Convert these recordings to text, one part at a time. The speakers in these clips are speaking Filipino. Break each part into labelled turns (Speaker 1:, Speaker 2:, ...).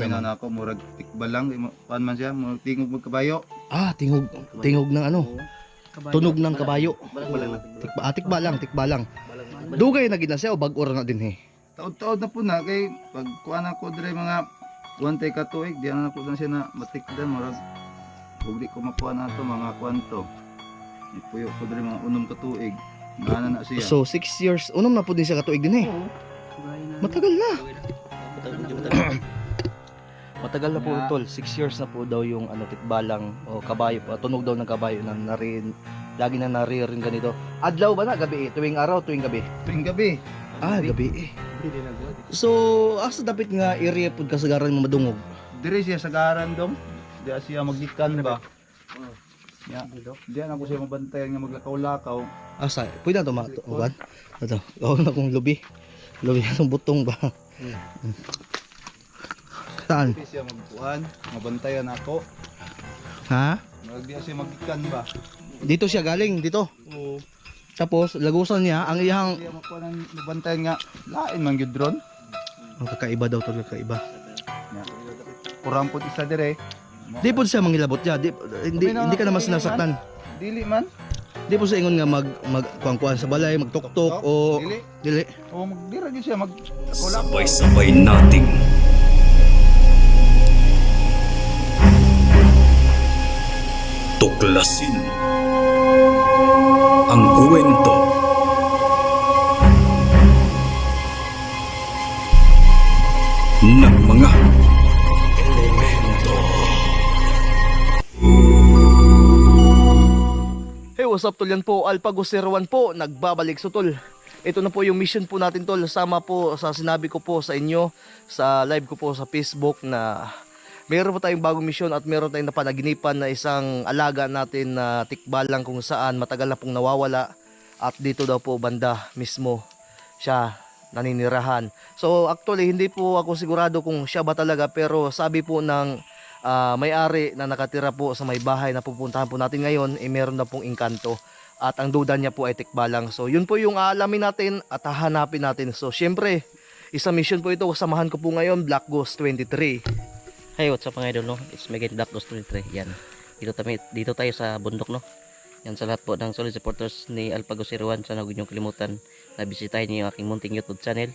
Speaker 1: Kami na nako murag tikbal lang, kuan man siya, murag tingog magkabayo.
Speaker 2: Ah, tingog tingog ng ano, tunog ng kabayo.
Speaker 3: Balang natin.
Speaker 2: Tikba, ah, tikba lang, tikba lang. Dugay na gid na siya o bag-ora na din eh.
Speaker 1: Taod-taod na po na kay pag kuan ako dire mga wante ka tuig, di na po na siya na matikdan murag di ko makuha na to mga kuan to. Ipuyo ko dire mga unom ka tuig. Naana na siya.
Speaker 2: So 6 years, unom na po din siya katuig din eh. Matagal na.
Speaker 3: Matagal na, matagal.
Speaker 2: Na po
Speaker 1: Yeah.
Speaker 2: tol, 6 years na po daw yung ano tikbalang o kabayo, uh, tunog daw ng kabayo na narin lagi na naririnig ganito. Adlaw ba na gabi eh? Tuwing araw, tuwing gabi.
Speaker 1: tuwing gabi.
Speaker 2: Ah, gabi eh.
Speaker 3: Na.
Speaker 2: So, asa dapat nga area pud kasagaran mo madungog.
Speaker 1: Dire siya sa garan dong. Di siya magikan ba. Ya, di na ako siya mabantayan nga maglakaw-lakaw.
Speaker 2: Asa, pwede na to ma uban. Ito, gawin na kong lubi. Lubi na tong butong ba.
Speaker 3: Hmm.
Speaker 2: Saan?
Speaker 1: Siya magkuan, mabantayan ako.
Speaker 2: Ha?
Speaker 1: Murag di siya magikan ba.
Speaker 2: Dito siya galing, dito.
Speaker 1: Oo.
Speaker 2: Tapos, lagusan niya, ang iyang...
Speaker 1: Siya ng mabantayan nga lain man gyud ron.
Speaker 2: Ang kakaiba daw to, kakaiba.
Speaker 1: Kurang pud isa dire.
Speaker 2: Di po siya mangilabot niya. Di, hindi, hindi ka naman sinasaktan.
Speaker 1: Dili man.
Speaker 2: Di po sa ingon nga mag, mag kuang sa balay, magtuktok o...
Speaker 1: Dili.
Speaker 2: Dili.
Speaker 1: O magdira gyud siya mag
Speaker 4: Sabay-sabay nating tuklasin ang kwento ng mga elemento.
Speaker 2: Hey, what's up tol? Yan po, Alpago 01 po, nagbabalik so tol. Ito na po yung mission po natin tol. Sama po sa sinabi ko po sa inyo sa live ko po sa Facebook na meron po tayong bagong mission at meron tayong napanaginipan na isang alaga natin na tikbalang kung saan matagal na pong nawawala at dito daw po banda mismo siya naninirahan. So actually hindi po ako sigurado kung siya ba talaga pero sabi po ng ah, may-ari na nakatira po sa may bahay na pupuntahan po natin ngayon eh meron na pong engkanto at ang duda niya po ay tikbalang. So yun po yung aalamin natin at hahanapin natin. So syempre isang mission po ito kasamahan ko po ngayon Black Ghost 23.
Speaker 3: Hey, what's up mga idol, no? It's Megan Black Ghost 23. Yan. Dito, tayo, dito tayo sa bundok, no? Yan sa lahat po ng solid supporters ni Alpago Sirwan. Sana huwag niyong kalimutan na bisitahin niyo yung aking munting YouTube channel.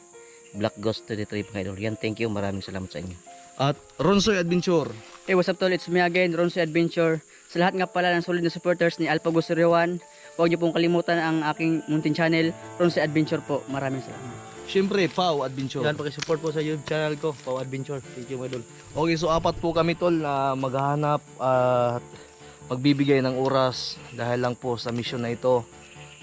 Speaker 3: Black Ghost 23 mga idol. Yan, thank you. Maraming salamat sa inyo.
Speaker 2: At Ronsoy Adventure.
Speaker 5: Hey, what's up tol? It's me again, Ronsi Adventure. Sa lahat nga pala ng solid na supporters ni Alpago Siriwan, huwag niyo pong kalimutan ang aking muntin channel, Ronsi Adventure po. Maraming salamat.
Speaker 2: Syempre, Pau Adventure.
Speaker 3: Yan, pakisupport po sa YouTube channel ko, Pau Adventure. Thank you mga idol.
Speaker 2: Okay, so apat po kami tol na maghahanap at magbibigay ng oras dahil lang po sa mission na ito.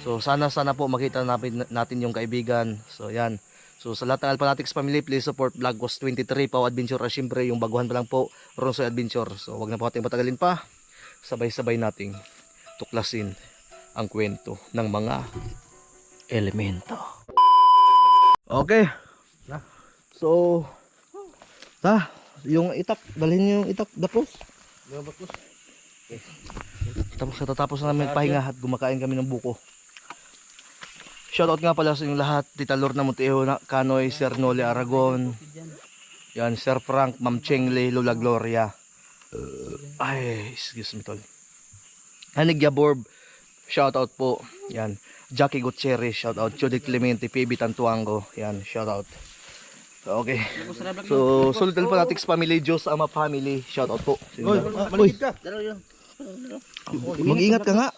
Speaker 2: So sana sana po makita natin, natin yung kaibigan. So yan. So sa lahat ng Alpanatics family, please support Vlog Ghost 23 Pau Adventure. At syempre yung baguhan pa lang po, Ronsoy Adventure. So wag na po natin patagalin pa. Sabay-sabay nating tuklasin ang kwento ng mga elemento. Okay. So, ta, yung itak, dalhin niyo yung itak, dapos. Tapos katatapos na namin pahinga at gumakain kami ng buko. Shoutout nga pala sa inyong lahat, Tita Lorna Monteo, Kanoy, Sir Nole Aragon, yan, Sir Frank, Ma'am Chengle, Lola Gloria. Uh, ay, excuse me tol. Hanig Yaborb, shoutout po. Yan, Jackie Gutierrez, shoutout. Judy Clemente, PB Tantuango, yan, shoutout. Okay. So, Sultan Fanatics Family, Diyos Ama Family, shoutout po. Uy, mag-ingat ka nga.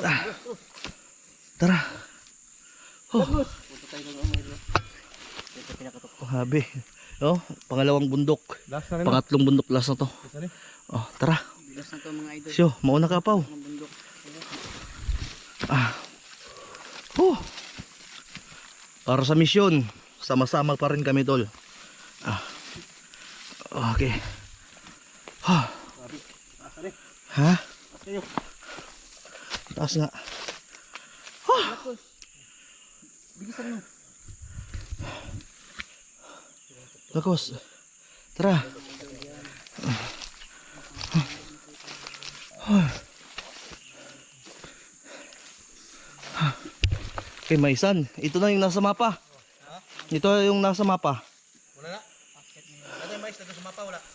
Speaker 2: Ah. Tara. Oh. Oh, habi. Oh, pangalawang bundok. Pangatlong bundok last na to. Oh, tara.
Speaker 5: Bigas na to mga idol.
Speaker 2: Syo, mauna ka pa.
Speaker 5: Bundok.
Speaker 2: Ah. Oh. Para sa misyon, sama-sama pa rin kami tol. Ah. Okay. Ha. Ha? Taas nga.
Speaker 5: Bigisan mo.
Speaker 2: Lakos. Tara. Okay, Maisan. Ito na yung nasa mapa. Ito yung nasa mapa.
Speaker 1: Wala na.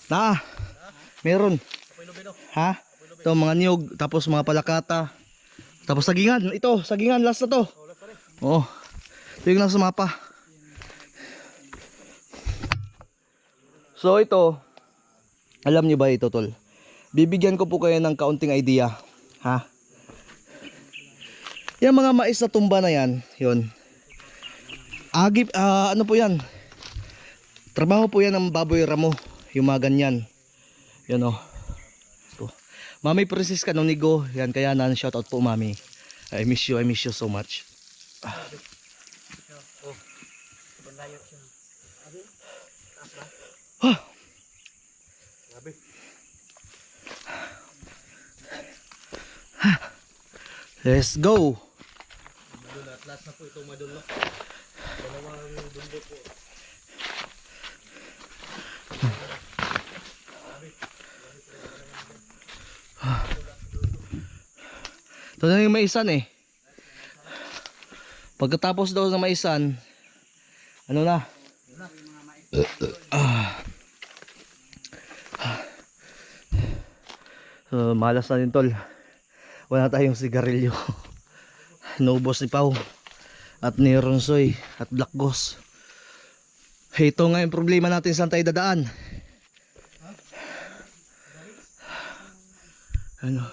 Speaker 2: Na. Meron. Ha? Ito mga niyog, tapos mga palakata. Tapos sagingan. Ito, sagingan last na to. Oo. Ito yung nasa mapa. So ito, alam niyo ba ito tol? Bibigyan ko po kayo ng kaunting idea. Ha? Yung mga mais na tumba na yan, yun. Agip, ah, ano po yan? Trabaho po yan ng baboy ramo. Yung mga ganyan. Yan o. Ito. Mami Princess Canonigo. Yan kaya nan shoutout po mami. I miss you, I miss you so much. Ah. Let's go. Ito na yung maisan eh. Pagkatapos daw ng maisan, ano na? Ah. So, malas na din tol. Wala tayong sigarilyo. Naubos ni Pau. At ni Ronsoy. At Black Ghost. Ito nga yung problema natin saan tayo dadaan. Ano?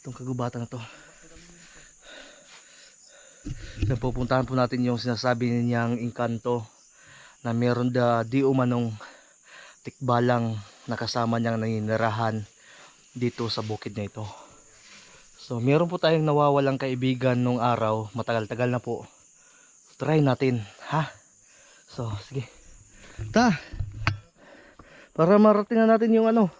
Speaker 2: Itong kagubatan na to. Napupuntahan po natin yung sinasabi niyang inkanto na meron da di umanong tikbalang nakasama niyang naninirahan dito sa bukid na ito. So meron po tayong nawawalang kaibigan nung araw, matagal-tagal na po. Try natin, ha? So, sige. Ta! Para marating na natin yung ano.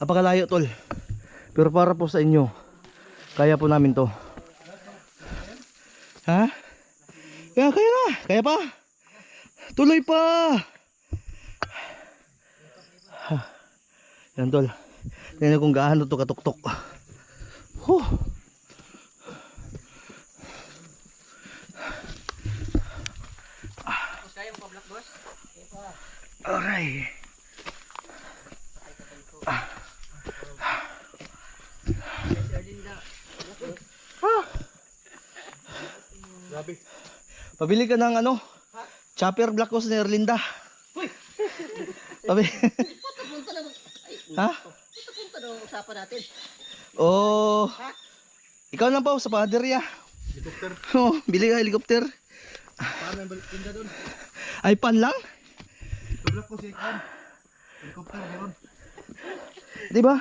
Speaker 2: Apakalayo tol. Pero para po sa inyo, kaya po namin to. Ha? Kaya, kaya na. Kaya pa. Tuloy pa. Ha. Yan tol. Tingnan kung gaano to katuktok. Huh. Alright. Pabili ka ng ano? Chopper Black Horse ni Erlinda. Pabi. ha?
Speaker 3: Natin.
Speaker 2: Oh. Ikaw lang pa sa paderya. Helicopter. Oh, bili ka helicopter.
Speaker 1: Paano yung balikinda doon?
Speaker 2: Ay pan lang?
Speaker 1: Tulak ko si Ikan. Helicopter meron.
Speaker 2: Di ba?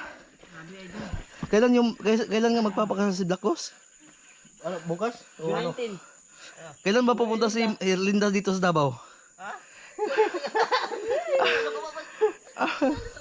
Speaker 2: Kailan yung kailan nga magpapakasal si Black Horse?
Speaker 1: Ano, bukas? O ano?
Speaker 2: Kailan ba pupunta si Erlinda dito sa Davao?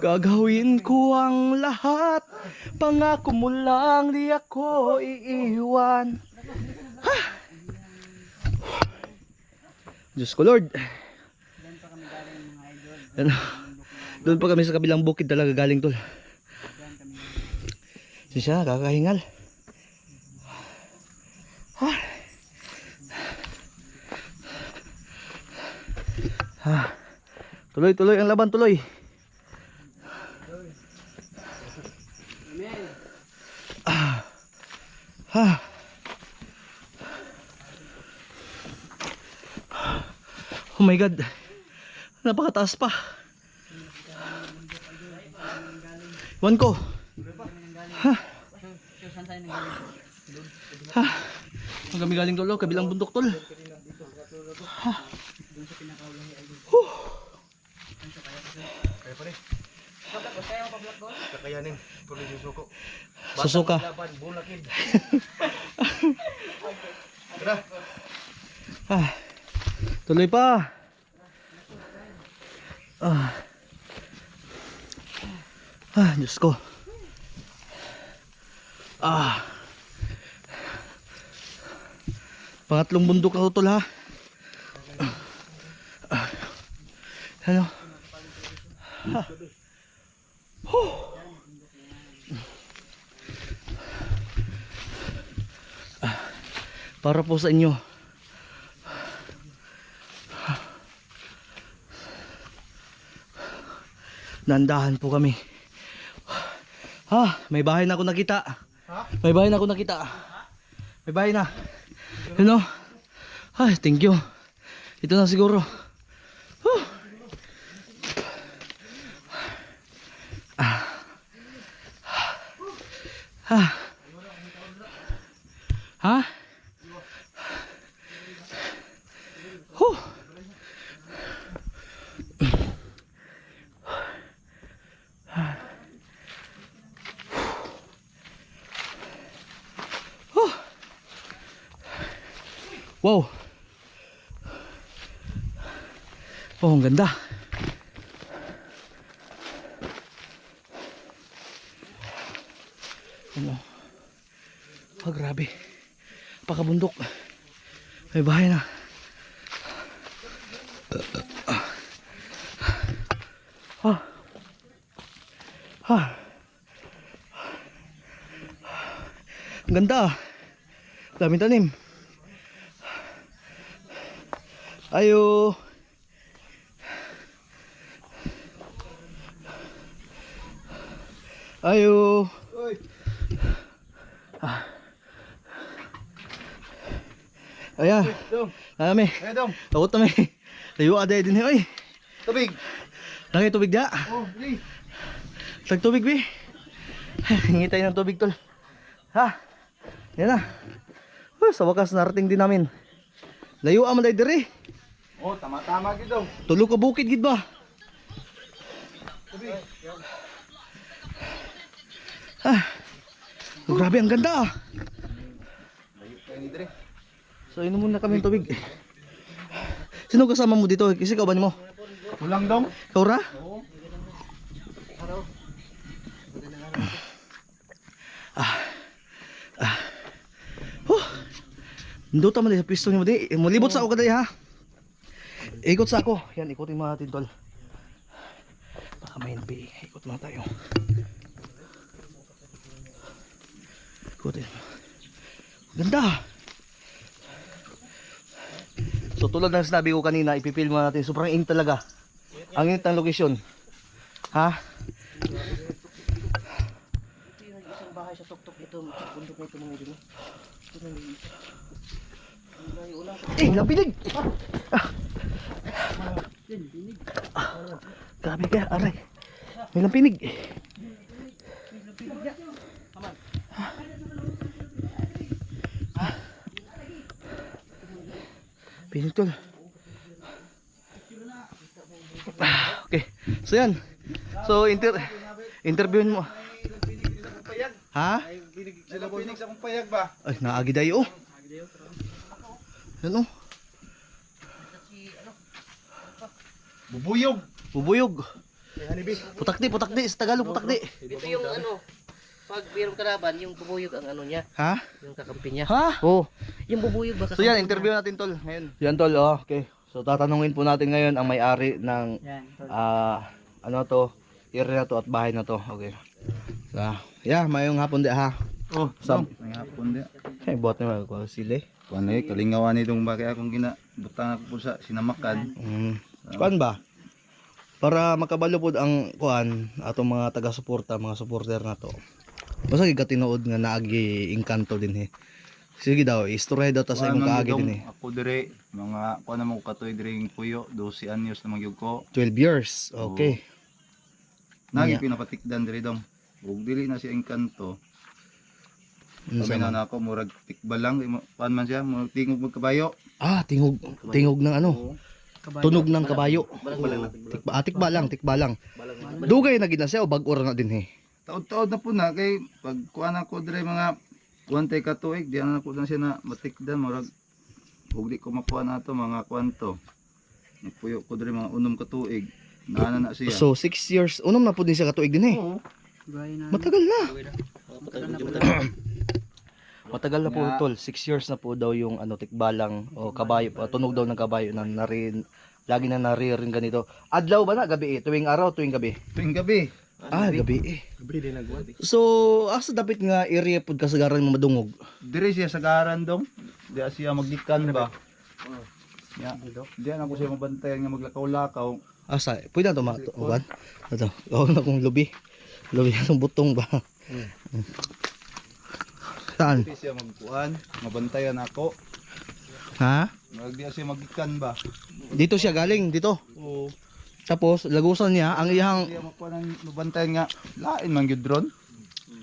Speaker 2: Gagawin ko ang lahat. Pangako mo lang di ako iiwan. Ha! Diyos ko Lord. Ano, Doon pa kami sa kabilang bukid talaga galing tol. Siya kakahingal. Ha! Ha! Tuloy tuloy ang laban tuloy god. Napakataas pa. Wan ko. Ha. Ha. Ang kami galing tolo, kabilang bundok tol. Ha. Huh.
Speaker 1: Kakayanin. Tuloy susuko.
Speaker 2: Susuka.
Speaker 1: Laban, bulakid. Tara.
Speaker 2: Ah, tuloy pa. Ah. Ah, Diyos ko. Ah. Pangatlong bundok na to, tol, ha? Ah. Ah. Huh. Ah. Para po sa inyo. Nandahan po kami. Ha, may bahay na ako nakita. May bahay na ako nakita. May bahay na. Ano? Ay, thank you. Ito na siguro. Huh. Ah. Ah. Ang ganda. Ano? Oh, grabe. Pakabundok. May bahay na. Ah. Ah. Ang ganda. ah. Daming tanim. Ayo. Ayo. Ah. Aya. Nami.
Speaker 1: Eh, dong.
Speaker 2: Takot na may. Layo ka din eh. Oy.
Speaker 1: Tubig.
Speaker 2: Lagi tubig da.
Speaker 1: Oh, dili.
Speaker 2: Tag tubig bi. Hingi tayo ng tubig tol. Ha? Yan na. Oh, sa wakas narating din namin. Layo aman tayo diri.
Speaker 1: Oh, tama-tama gid dong.
Speaker 2: Tulo ka bukid gid ba? Ah. Oh, grabe ang ganda ah.
Speaker 1: Ni.
Speaker 2: So inom muna kami ng tubig. Sino kasama mo dito? Kasi kauban mo?
Speaker 1: Kulang dong.
Speaker 2: Kaura? Ah. Ah. Huh. Nduta man sa pisto mo di. Mulibot sa ako kaday ha. Ikot sa ako. Yan, ikutin mo natin tol. Baka may. Ikot lang tayo. Ikutin mo. Ganda. So tulad ng sinabi ko kanina, ipipil mo natin. Sobrang init talaga. Ang init ng location. Ha?
Speaker 3: Isang bahay sa tuktok ito, bundok na ito mga idol.
Speaker 2: Eh, napilig! Ah. Ah, grabe ka, aray. May lampinig. Pinig tol. Ah, Okay. So yan. So inter interviewin mo. Ha?
Speaker 1: Sila pinig sa kong payag ba?
Speaker 2: Ay, naagi dayo. Ano?
Speaker 1: Bubuyog.
Speaker 2: Bubuyog.
Speaker 1: Kay hanibi.
Speaker 2: Putakdi, putakdi. Sa Tagalog, putakdi.
Speaker 3: Ito yung ano, pag mayroong kalaban, yung bubuyog ang ano niya,
Speaker 2: Ha?
Speaker 3: yung kakampi niya.
Speaker 2: Ha?
Speaker 3: Oh, yung bubuyog baka.
Speaker 2: So yan, interview natin tol ngayon. Yan tol, oh, okay. So tatanungin po natin ngayon ang may-ari ng
Speaker 5: Yan.
Speaker 2: ah ano to, area na to at bahay na to. Okay. So, yeah, mayong hapon di ha.
Speaker 1: Oh, sab. May hapon di.
Speaker 2: Hey, buhat na ko sila.
Speaker 1: Kuan eh, kalingawan itong bakit akong gina butang ako po sa sinamakan.
Speaker 2: Mm. Kuan ba? Para makabalo pod ang kuan atong mga taga-suporta, mga supporter na to. Basta gid ka tinuod nga naagi engkanto din he. Sige daw, istorya daw ta sa imong kaagi din eh.
Speaker 1: Ako dire mga kuan na mo katoy dire yung puyo 12 anyos na magyug ko.
Speaker 2: 12 years. Okay.
Speaker 1: Nagi
Speaker 2: Yeah.
Speaker 1: pinapatikdan dire dong. Ug dili na siya engkanto.
Speaker 2: Ano
Speaker 1: Sabi
Speaker 2: sa-
Speaker 1: na nako murag tikbalang kuan man siya, murag tingog mo kabayo.
Speaker 2: Ah, tingog tingog ng ano?
Speaker 1: Oo.
Speaker 2: Tunog ng kabayo.
Speaker 3: Balang
Speaker 2: Tikba, ah, tikba lang, tikba lang. Dugay na gid na siya o bag-or na din he.
Speaker 1: Taod-taod na po na kay pag kuan ako dire mga kuantay ka tuig, di na ko na siya na matikdan murag ug di ko makuha na to mga kwanto. Nagpuyo ko dire mga unom ka tuig. Naana na siya.
Speaker 2: So 6 years, unom na pud din siya katuig din he.
Speaker 1: Oo.
Speaker 5: Na.
Speaker 2: Matagal na.
Speaker 5: Matagal na
Speaker 2: na po tol, 6 years na po daw yung ano tikbalang o kabayo, uh, tunog daw ng kabayo na narin lagi na naririn ganito. Adlaw ba na gabi eh? Tuwing araw, tuwing gabi.
Speaker 1: Tuwing gabi.
Speaker 2: Ah, gabi eh. So, asa dapat nga area pud kasagaran mo madungog.
Speaker 1: Dire siya sa garan dong. Di siya magdikan ba? Ya. Diyan ako siya mabantayan nga maglakaw-lakaw.
Speaker 2: Asa, pwede na to ma to, uban. Ito, oh na kong lubi. Lubi ng butong ba. Mm. Saan?
Speaker 1: Di siya magkuan, mabantayan ako.
Speaker 2: Ha?
Speaker 1: Magdi siya magdikan ba?
Speaker 2: Dito siya galing, dito.
Speaker 1: Oo.
Speaker 2: Tapos lagusan niya ang iyang
Speaker 1: Siya makuan mabantayan nga lain man gyud ron.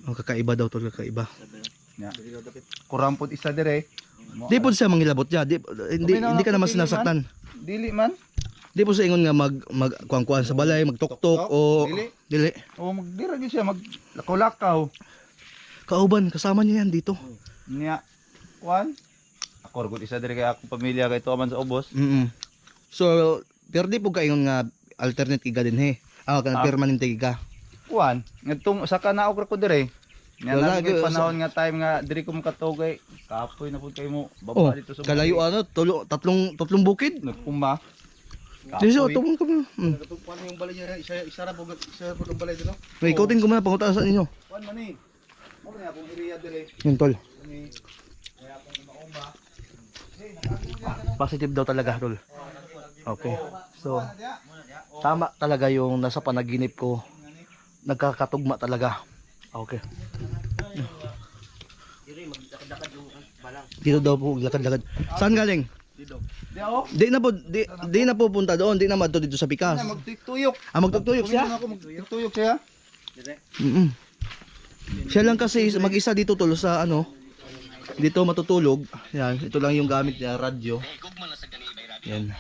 Speaker 2: oh, kakaiba daw to, kakaiba.
Speaker 1: Ya. Kurampot isa dire. Mo-
Speaker 2: Di po siya mangilabot niya. Di, hindi, hindi ka naman sinasaktan.
Speaker 1: Dili man.
Speaker 2: Di po sa ingon nga mag mag kuan sa balay, magtok-tok o
Speaker 1: Dili. O magdira gyud siya maglakaw-lakaw.
Speaker 2: Kauban kasama niya yan dito.
Speaker 1: Niya. Kuan. Ako gud isa dire kay akong pamilya kay tuwa man sa ubos.
Speaker 2: Mm. So, pero di po ka ingon nga alternate ka din he. Ah, kana
Speaker 1: Ah.
Speaker 2: permanente ka.
Speaker 1: Kuan. Ngadtong sa kana ko dire. Nga
Speaker 2: Wala,
Speaker 1: na kay
Speaker 2: gyud,
Speaker 1: panahon nga time nga diri ko makatugay. Kapoy na pud kay mo
Speaker 2: Oh,
Speaker 1: baba dito sa
Speaker 2: kalayo ano, tulo, tatlong tatlong bukid.
Speaker 1: Nagpuma.
Speaker 2: Di so tubong ka mo. Mm.
Speaker 1: Paano yung balay niya? Isa isa ra po isa po ng balay dito.
Speaker 2: May ikutin ko muna pangutan sa inyo.
Speaker 1: Kuan man ni. Mo na akong area dire.
Speaker 2: Yun tol.
Speaker 1: Ni kaya akong maumba.
Speaker 2: Positive daw talaga tol. Okay. So, tama talaga yung nasa panaginip ko. Nagkakatugma talaga. Okay. Dito daw po lakad-lakad. Saan galing?
Speaker 1: Di
Speaker 2: na po di, di na po punta doon, di na madto dito sa Pikas.
Speaker 1: Na magtuyok.
Speaker 2: Ah, magtutuyok siya?
Speaker 1: Ako magtuyok siya.
Speaker 2: Mm. Siya lang kasi mag-isa dito tol sa ano. Dito matutulog. Yan, ito lang yung gamit niya, radyo. Yan.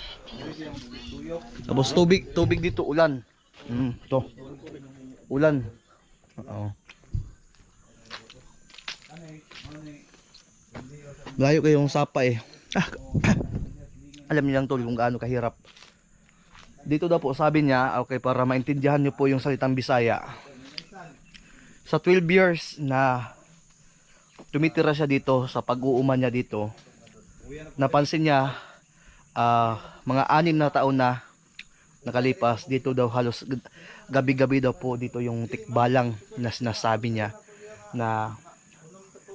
Speaker 2: Tapos tubig, tubig dito ulan. Mm, to. Ulan. Oo. Layo kayong sapa eh. Ah, alam niyo lang tol kung gaano kahirap. Dito daw po sabi niya, okay, para maintindihan niyo po yung salitang Bisaya. Sa 12 years na tumitira siya dito sa pag-uuman niya dito, napansin niya ah, mga anim na taon na nakalipas dito daw halos gabi-gabi daw po dito yung tikbalang na sinasabi niya na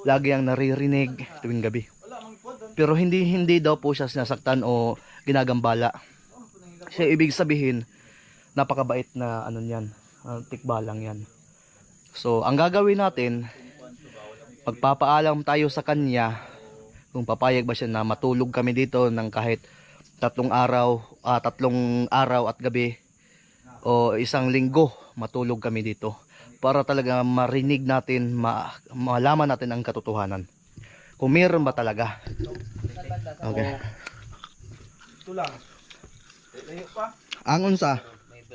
Speaker 2: lagi ang naririnig tuwing gabi. Pero hindi hindi daw po siya sinasaktan o ginagambala. Siya ibig sabihin napakabait na ano niyan, ah, tikbalang 'yan. So, ang gagawin natin magpapaalam tayo sa kanya kung papayag ba siya na matulog kami dito ng kahit tatlong araw, ah, tatlong araw at gabi o isang linggo matulog kami dito para talaga marinig natin, ma malaman natin ang katotohanan. Kung meron ba talaga. Okay.
Speaker 1: Ito lang. Layo pa.
Speaker 2: Ang unsa?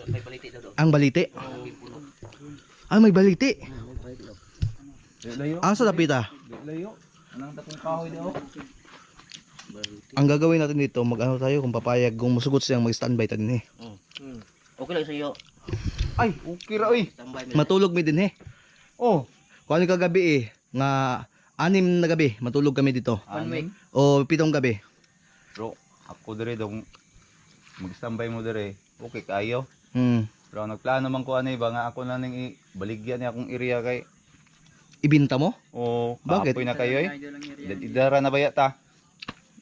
Speaker 3: May baliti daw.
Speaker 2: Ang baliti. Ah, may baliti. Ang sa dapita.
Speaker 1: Layo. Anong takong kahoy daw?
Speaker 2: Ang gagawin natin dito, mag-ano tayo kung papayag, kung musugot siyang mag-standby tayo din eh.
Speaker 3: Okay lang sa iyo.
Speaker 1: Ay, okay ra oy.
Speaker 3: Mo.
Speaker 2: Matulog mi din eh.
Speaker 1: Oh,
Speaker 2: Kung ano kagabi eh, nga anim na gabi, matulog kami dito.
Speaker 1: aning.
Speaker 2: O pitong gabi.
Speaker 1: Bro, ako dire dong mag-standby mo dire. Okay kayo.
Speaker 2: Hmm.
Speaker 1: Pero nagplano man ko ano ba nga ako na ning baligyan niya akong area kay
Speaker 2: Ibinta mo?
Speaker 1: o
Speaker 2: Bakit?
Speaker 1: kaapoy na kayo eh. Idara na ba yata?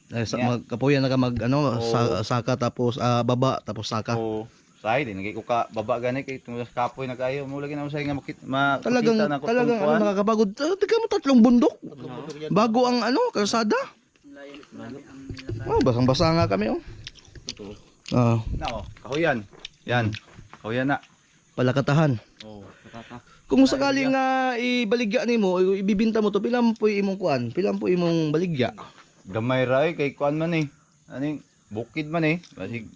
Speaker 2: Eh, sa,
Speaker 1: Yeah.
Speaker 2: magkapuyan na ka mag ano,
Speaker 1: Oo.
Speaker 2: sa, saka tapos ah, baba tapos saka.
Speaker 1: O say din ko ka baba gani kay sa kapoy na kayo. Mo lagi na mo say nga makita ma
Speaker 2: Talagang
Speaker 1: na ko
Speaker 2: talagang ano, nakakapagod. Uh, tignan mo tatlong bundok. Bago ang ano, kalsada. Oh, basang-basa nga kami oh. Ah,
Speaker 1: Na oh, kahoyan. Yan. Kahoyan na.
Speaker 2: palakatahan.
Speaker 1: Oh, nakaka.
Speaker 2: Kung sakali nga ibaligya nimo, ibibinta mo to, pilam po imong kuan, pilam po imong baligya.
Speaker 1: Gamay ra eh kay kuan man eh. Aning bukid man eh. Basig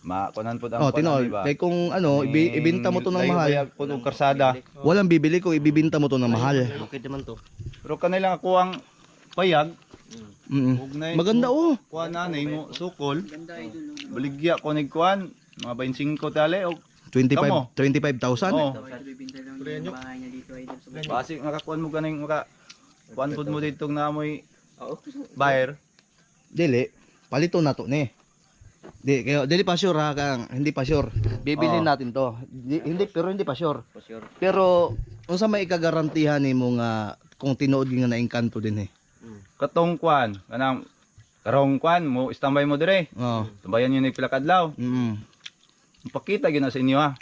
Speaker 1: makunan pud ang
Speaker 2: Oh,
Speaker 1: kuan,
Speaker 2: tinol.
Speaker 1: di ba?
Speaker 2: Kay kung ano, ibi, ibinta mo to ng mahal.
Speaker 1: pud og karsada.
Speaker 2: Walang bibili kung ibibinta mo to ng mahal.
Speaker 3: Okay naman to.
Speaker 1: Pero kanila ako ang payag.
Speaker 2: Mm.
Speaker 1: Ug na
Speaker 2: Maganda oh.
Speaker 1: kuan na mo sukol. Baligya ko nig kuan mga 25 tali og
Speaker 2: 25
Speaker 1: Kamo?
Speaker 2: 25,000.
Speaker 1: oh. Basi makakuan mo ganing maka kuan pud mo dito na amoy buyer.
Speaker 2: Dili, palito na to ni. Di, kayo, dili pa sure ha, kang, hindi pa sure. Bibilhin
Speaker 1: Oo.
Speaker 2: natin to. Di, hindi, pero hindi pa sure.
Speaker 3: For sure.
Speaker 2: Pero, unsa may ikagarantihan ni mo nga kung tinuod nga na engkanto din eh.
Speaker 1: Katong kuan kanang karong kuan mo standby mo dire.
Speaker 2: Oo.
Speaker 1: Tambayan yun ni pila ka adlaw.
Speaker 2: Mm.
Speaker 1: Pakita gyud na sa inyo ha.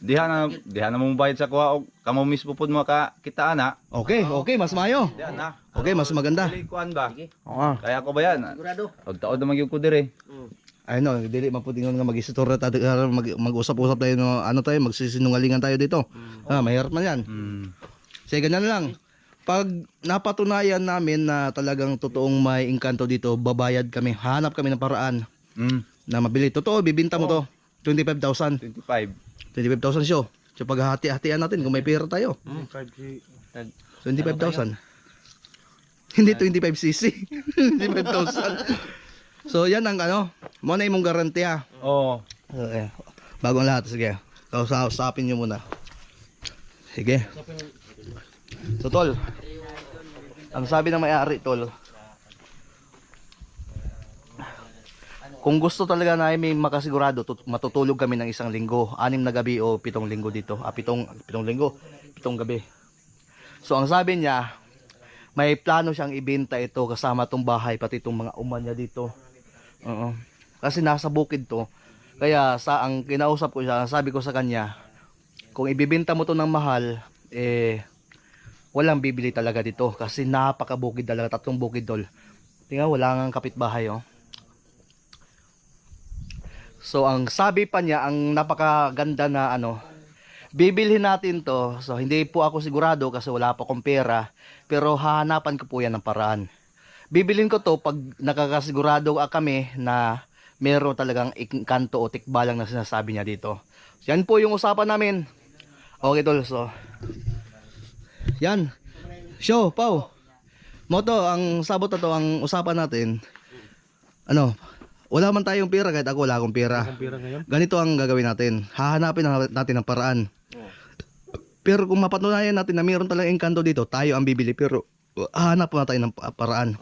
Speaker 1: Diha na diha na mo bayad sa kuha og kamo mismo pud mo ka kita ana.
Speaker 2: Okay, okay, mas mayo.
Speaker 1: Diha na.
Speaker 2: Okay, mas maganda.
Speaker 1: Dili kuan ba?
Speaker 2: Oo.
Speaker 1: Kaya ko ba yan?
Speaker 3: Sigurado.
Speaker 1: Og taod na magyud ko dire.
Speaker 2: Ay no, dili maputingon nga mag-istorya tayo, mag, mag-usap-usap tayo no, ano tayo, magsisinungalingan tayo dito. Ah, mahirap man 'yan.
Speaker 1: Hmm.
Speaker 2: Sige, ganyan lang. Pag napatunayan namin na talagang totoong may engkanto dito, babayad kami. Hanap kami ng paraan
Speaker 1: Hmm.
Speaker 2: na mabili. Totoo, bibinta mo to. 25,000.
Speaker 1: 25.
Speaker 2: 25,000 siyo. So paghahati-hatian natin kung may pera tayo. 25,000. Hindi 25cc. 25,000. so yan ang ano, mo na imong garantiya.
Speaker 1: Oo.
Speaker 2: Okay. Bagong lahat, sige. Kausapin nyo muna. Sige. So tol, ang sabi ng may-ari tol, kung gusto talaga na may makasigurado, tut- matutulog kami ng isang linggo, anim na gabi o pitong linggo dito. Ah, pitong, pitong linggo, pitong gabi. So ang sabi niya, may plano siyang ibenta ito kasama tong bahay, pati itong mga uman niya dito. Oo. Kasi nasa bukid to. Kaya sa ang kinausap ko siya, sabi ko sa kanya, kung ibibenta mo to ng mahal, eh walang bibili talaga dito kasi napakabukid talaga, tatlong bukid tol. Tingnan, wala nga kapitbahay oh. So ang sabi pa niya, ang napakaganda na ano, bibilhin natin to. So hindi po ako sigurado kasi wala pa akong pera, pero hahanapan ko po yan ng paraan. Bibilin ko to pag nakakasigurado kami na meron talagang kanto o tikbalang na sinasabi niya dito. So, yan po yung usapan namin. Okay tol, so. Yan. Show, Pau. Moto, ang sabot na to, ang usapan natin. Ano, wala man tayong pera kahit ako wala akong pera. Ganito ang gagawin natin. Hahanapin na natin ng paraan. Pero kung mapatunayan natin na mayroon talagang engkanto dito, tayo ang bibili. Pero hahanap muna tayo ng pa- paraan.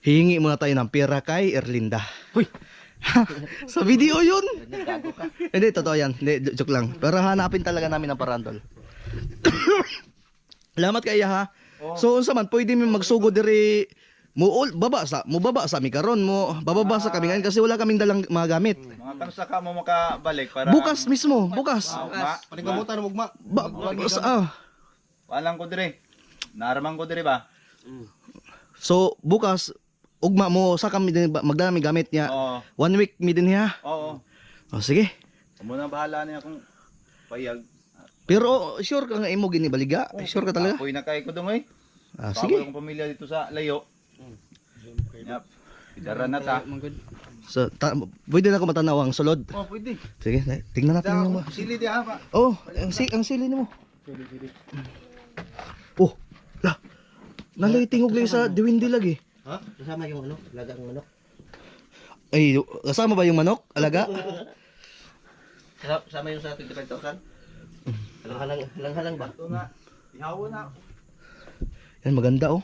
Speaker 2: Hihingi muna tayo ng pera kay Erlinda. Uy! Sa video yun! Hindi, totoo yan. Hindi, joke lang. Pero hanapin talaga namin ng paraan, tol. Salamat kaya ha. So unsa man pwede mi magsugod diri mo baba sa mo baba sa mi karon mo bababa sa kami ngayon kasi wala kaming dalang mga gamit.
Speaker 1: Mga kansa ka mo makabalik para
Speaker 2: Bukas mismo, bukas.
Speaker 1: Ma,
Speaker 6: Paningkamutan mo ugma.
Speaker 2: Ba, sa, ah.
Speaker 1: Walang ko dire. Naramang ko dire ba?
Speaker 2: So bukas ugma mo sa kami din ba- magdala mi gamit niya.
Speaker 1: Oo.
Speaker 2: One week mi din niya.
Speaker 1: Oo.
Speaker 2: Oh, sige.
Speaker 1: Amo na bahala niya kung payag.
Speaker 2: Pero sure ka nga imo gini baliga? Sure ka talaga?
Speaker 1: Apoy na kay ko dong eh.
Speaker 2: Ah,
Speaker 1: Sige.
Speaker 2: sige.
Speaker 1: akong pamilya dito sa layo. Yep. Pidaran na ta.
Speaker 2: So ta, pwede na ako matanaw ang sulod.
Speaker 1: Oh, pwede.
Speaker 2: Sige, na- tingnan natin yung
Speaker 1: Sili di ha pa.
Speaker 2: Oh, ang, si ang sili nimo. Oh, la. Nalay tingog lay sa diwindi lagi.
Speaker 6: Ha? Kasama yung ano, lagang manok.
Speaker 2: Ay, kasama ba yung manok? Alaga?
Speaker 6: Kasama yung sa 25,000? Halang-halang, halang-halang ba?
Speaker 1: Ito na. Ihawo na.
Speaker 2: Yan maganda oh.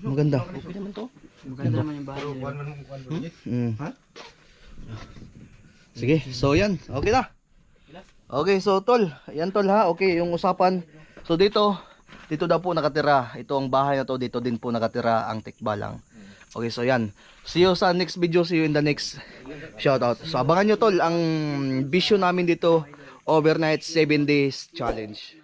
Speaker 2: Maganda.
Speaker 6: Okay naman to.
Speaker 5: Maganda naman yung bahay nila.
Speaker 2: Mm. Sige, so yan. Okay na. Okay, so tol. Yan tol ha. Okay, yung usapan. So dito, dito daw po nakatira. Ito ang bahay na to. Dito din po nakatira ang tikbalang. Okay, so yan. See you sa next video. See you in the next shoutout. So abangan nyo tol, ang vision namin dito, overnight 7 days challenge.